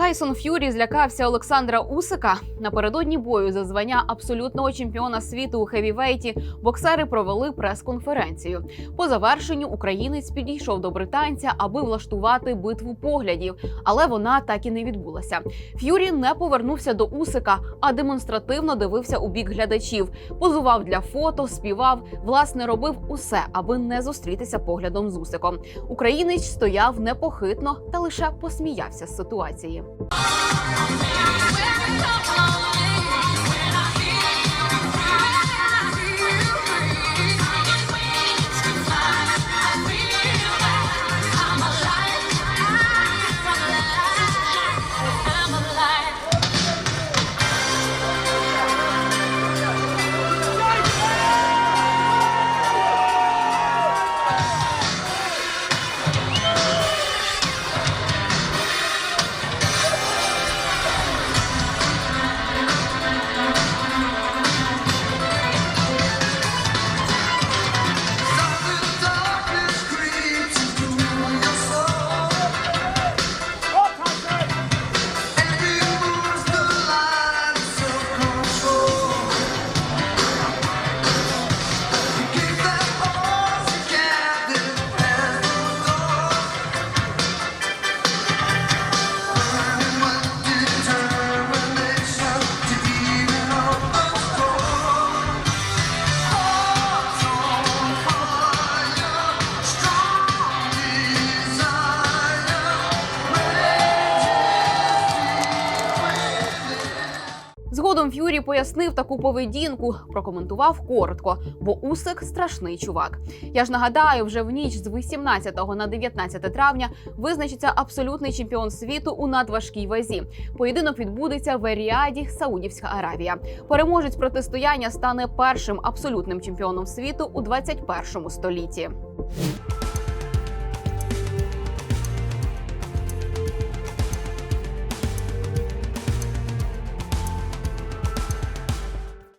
Тайсон Ф'юрі злякався Олександра Усика. Напередодні бою за звання абсолютного чемпіона світу у хевівейті боксери провели прес-конференцію. По завершенню українець підійшов до британця, аби влаштувати битву поглядів, але вона так і не відбулася. Ф'юрі не повернувся до Усика, а демонстративно дивився у бік глядачів, позував для фото, співав, власне, робив усе, аби не зустрітися поглядом з Усиком. Українець стояв непохитно та лише посміявся з ситуації. Where we come along. Згодом Ф'юрі пояснив таку поведінку, прокоментував коротко, бо Усик страшний чувак. Я ж нагадаю, вже в ніч з 18 на 19 травня визначиться абсолютний чемпіон світу у надважкій вазі. Поєдинок відбудеться в Еріаді, Саудівська Аравія. Переможець протистояння стане першим абсолютним чемпіоном світу у 21 столітті.